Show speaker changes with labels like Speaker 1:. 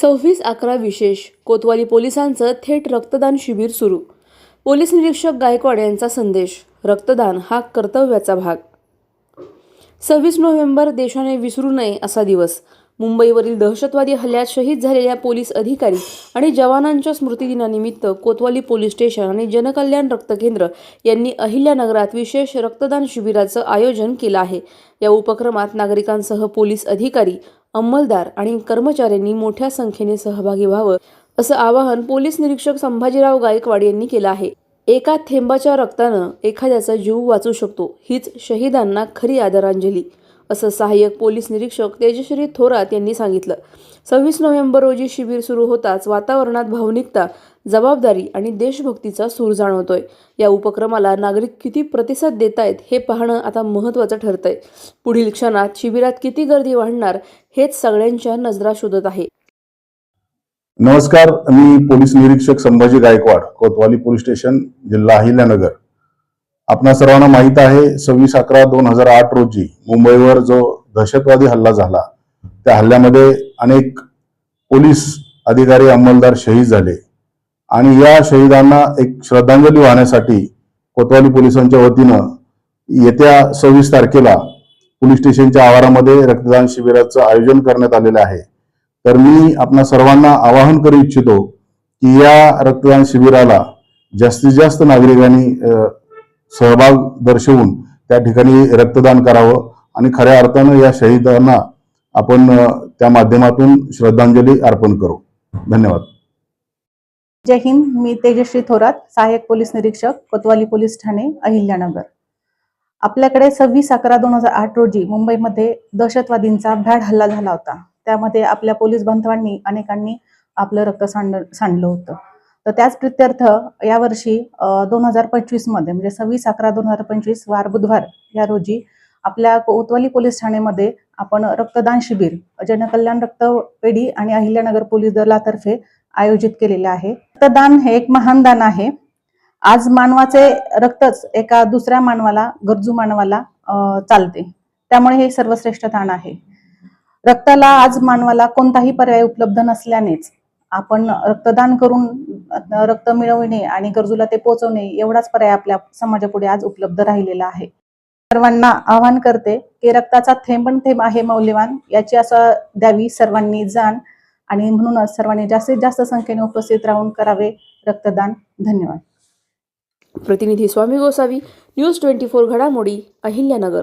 Speaker 1: सव्वीस अकरा विशेष. कोतवाली पोलिसांचं थेट रक्तदान शिबिर सुरू. पोलीस निरीक्षक गायकवाड यांचा संदेश रक्तदान हा कर्तव्याचा भाग. सव्वीस नोव्हेंबर देशाने विसरू नये असा दिवस. मुंबईवरील दहशतवादी हल्ल्यात शहीद झालेल्या पोलीस अधिकारी आणि जवानांच्या स्मृतिदिनानिमित्त कोतवाली पोलीस स्टेशन आणि जनकल्याण रक्त केंद्र यांनी अहिल्यानगरात विशेष रक्तदान शिबिराचं आयोजन केलं आहे. या उपक्रमात नागरिकांसह पोलीस अधिकारी अंमलदार आणि कर्मचाऱ्यांनी मोठ्या संख्येने सहभागी व्हावं असं आवाहन पोलीस निरीक्षक संभाजीराव गायकवाड यांनी केलं आहे. एका थेंबाच्या रक्तानं एखाद्याचा जीव वाचू शकतो हीच शहीदांना खरी आदरांजली. असं सहाय्यक पोलीस निरीक्षक तेजश्री थोरात यांनी सांगितलं. सव्वीस नोव्हेंबर रोजी शिबिर सुरू होताच वातावरणात भावनिकता जबाबदारी आणि देशभक्तीचा सूर जाणवतोय. या उपक्रमाला नागरिक किती प्रतिसाद देत आहेत हे पाहणं आता महत्त्वाचं ठरतंय. पुढील क्षणात शिबिरात किती गर्दी वाढणार हेच सगळ्यांच्या नजरा शोधत आहे.
Speaker 2: नमस्कार मी पोलीस निरीक्षक संभाजी गायकवाड कोतवाली पोलीस स्टेशन जिल्हा अहिल्यानगर. आपणा सर्वांना माहीत आहे सव्वीस अकरा दोन हजार आठ रोजी मुंबईवर जो दहशतवादी हल्ला झाला त्या हल्ल्यामध्ये अनेक पोलीस अधिकारी अंमलदार शहीद झाले. आणि या शहीदांना एक श्रद्धांजली वाहण्यासाठी कोतवाली पोलिसांच्या वतीनं येत्या सव्वीस तारखेला पोलीस स्टेशनच्या आवारामध्ये रक्तदान शिबिराचं आयोजन करण्यात आलेलं आहे. तर मी आपणा सर्वांना आवाहन करू इच्छितो की या रक्तदान शिबिराला जास्तीत जास्त नागरिकांनी सहभाग दर्शवून त्या ठिकाणी रक्तदान करावं आणि खऱ्या अर्थानं या शहीदांना आपण त्या माध्यमातून श्रद्धांजली अर्पण करू. धन्यवाद.
Speaker 3: जय हिंद मी तेजश्री थोरात सहाय्यक पोलीस निरीक्षक कोतवाली पोलीस ठाणे अहिल्यानगर. आपल्याकडे सव्वीस अकरा दोन हजार आठ रोजी मुंबईमध्ये दहशतवादींचा भ्याड हल्ला झाला होता. त्यामध्ये आपल्या पोलीस बांधवांनी अनेकांनी आपलं रक्त सांड सांडलं होतं. तर त्याच प्रित्यर्थ यावर्षी दोन हजार पंचवीसमध्ये म्हणजे सव्वीस अकरा दोन हजार पंचवीस वार बुधवार या रोजी आपल्या कोतवाली पोलीस ठाणेमध्ये आपण रक्तदान शिबिर जनकल्याण रक्तपेढी आणि अहिल्यानगर पोलीस दलातर्फे आयोजित केलेले आहे. रक्तदान हे एक महान दान आहे. आज मानवाचे रक्तच एका दुसऱ्या मानवाला गरजू मानवाला चालते. त्यामुळे हे सर्वश्रेष्ठ दान आहे. रक्ताला आज मानवाला कोणताही पर्याय उपलब्ध नसल्यानेच आपण रक्तदान करून रक्त मिळवणे आणि गरजूला ते पोहोचवणे एवढाच पर्याय आपल्या समाजापुढे आज उपलब्ध राहिलेला आहे. सर्वांना आवाहन करते की रक्ताचा थेंब पण थेंब आहे मौल्यवान याची असं द्यावी सर्वांनी जाण आणि म्हणूनच सर्वांनी जास्तीत जास्त संख्येने उपस्थित राहून करावे रक्तदान. धन्यवाद.
Speaker 1: प्रतिनिधी Swami Gosavi news twenty four घडामोडी अहिल्यानगर.